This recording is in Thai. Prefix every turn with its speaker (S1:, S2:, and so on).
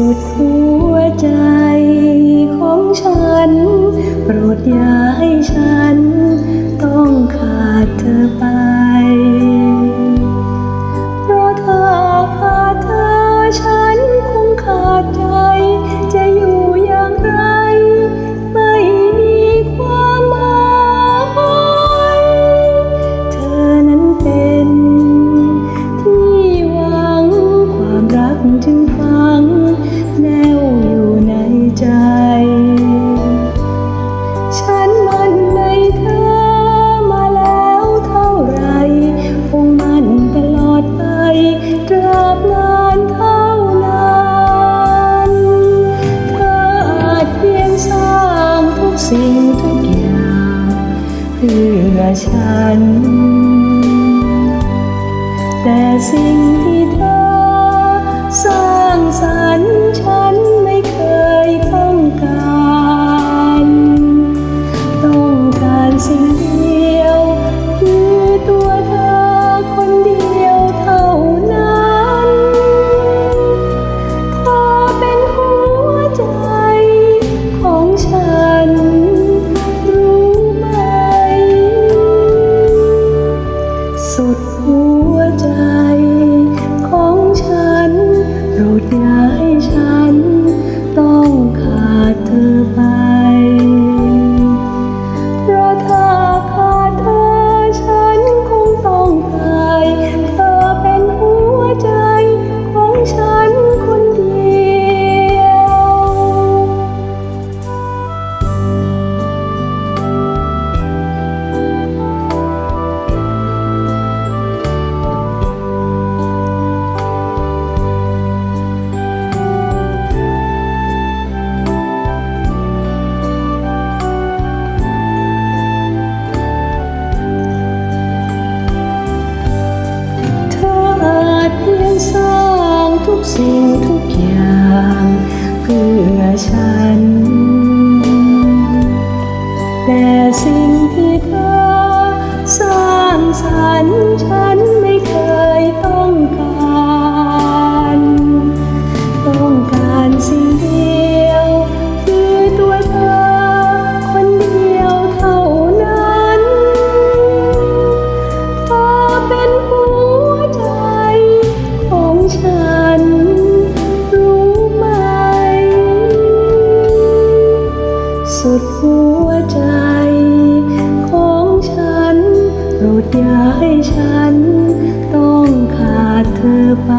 S1: สุดหัวใจของฉัน โปรดอย่าให้ฉัน สิ่งทุกอย่างเพื่อฉัน แต่สิ่งที่เธอสร้างสรรค์ฉัน สุดหัวใจ สิ่งที่เธอสร้างสรรค์ฉันไม่เคยต้องการ ต้องการสิ่งเดียว คือตัวเธอ คนเดียวเท่านั้นเธอเป็นหัวใจของฉัน รู้ไหม สุดหัว อย่าให้ฉันต้องขาดเธอไป